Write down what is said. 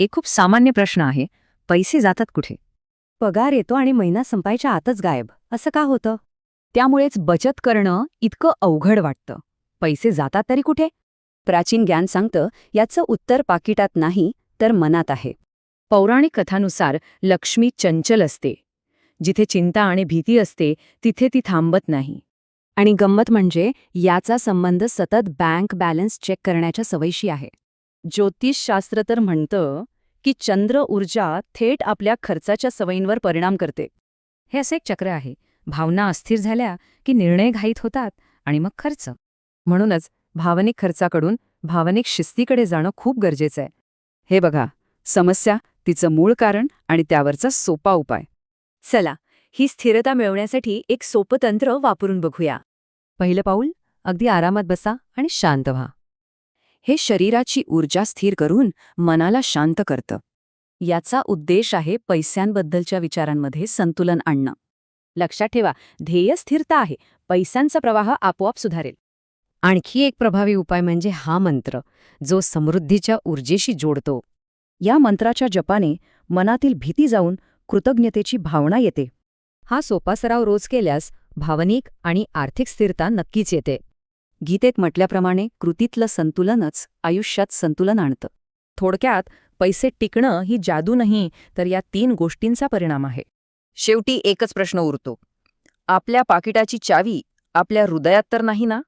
एक खूप सामान्य प्रश्न आहे पैसे जातात कुठे? पगार येतो आणि महिना संपायच्या आतच गायब असं का होतं? त्यामुळेच बचत करणं इतकं अवघड वाटतं. पैसे जातात तरी कुठे? प्राचीन ज्ञान सांगतं याचं उत्तर पाकिटात नाही तर मनात आहे. पौराणिक कथानुसार लक्ष्मी चंचल असते. जिथे चिंता आणि भीती असते तिथे ती थांबत नाही. आणि गंमत म्हणजे याचा संबंध सतत बँक बॅलन्स चेक करण्याच्या सवयीशी आहे. ज्योतिषशास्त्र तर म्हणतं की चंद्र ऊर्जा थेट आपल्या खर्चाच्या सवयींवर परिणाम करते. हे असे एक चक्र आहे. भावना अस्थिर झाल्या की निर्णय घाईत होतात आणि मग खर्च. म्हणूनच भावनिक खर्चाकडून भावनिक शिस्तीकडे जाणं खूप गरजेचं आहे. हे बघा समस्या तिचं मूळ कारण आणि त्यावरचा सोपा उपाय. चला ही स्थिरता मिळवण्यासाठी एक सोपं तंत्र वापरून बघूया. पहिलं पाऊल अगदी आरामात बसा आणि शांत व्हा. हे शरीराची ऊर्जा स्थिर करून मनाला शांत करतं. याचा उद्देश आहे पैशांबद्दलच्या विचारांमध्ये संतुलन आणणं. लक्षात ठेवा ध्येय स्थिरता आहे पैशांचा प्रवाह आपोआप सुधारेल. आणखी एक प्रभावी उपाय म्हणजे हा मंत्र जो समृद्धीच्या ऊर्जेशी जोडतो. या मंत्राच्या जपाने मनातील भीती जाऊन कृतज्ञतेची भावना येते. हा सोपा सराव रोज केल्यास भावनिक आणि आर्थिक स्थिरता नक्कीच येते. गीतेत म्हटल्याप्रमाणे कृतीतलं संतुलनच आयुष्यात संतुलन आणतं. थोडक्यात पैसे टिकणं ही जादू नाही तर या तीन गोष्टींचा परिणाम आहे. शेवटी एकच प्रश्न उरतो. आपल्या पाकिटाची चावी आपल्या हृदयात तर नाही ना?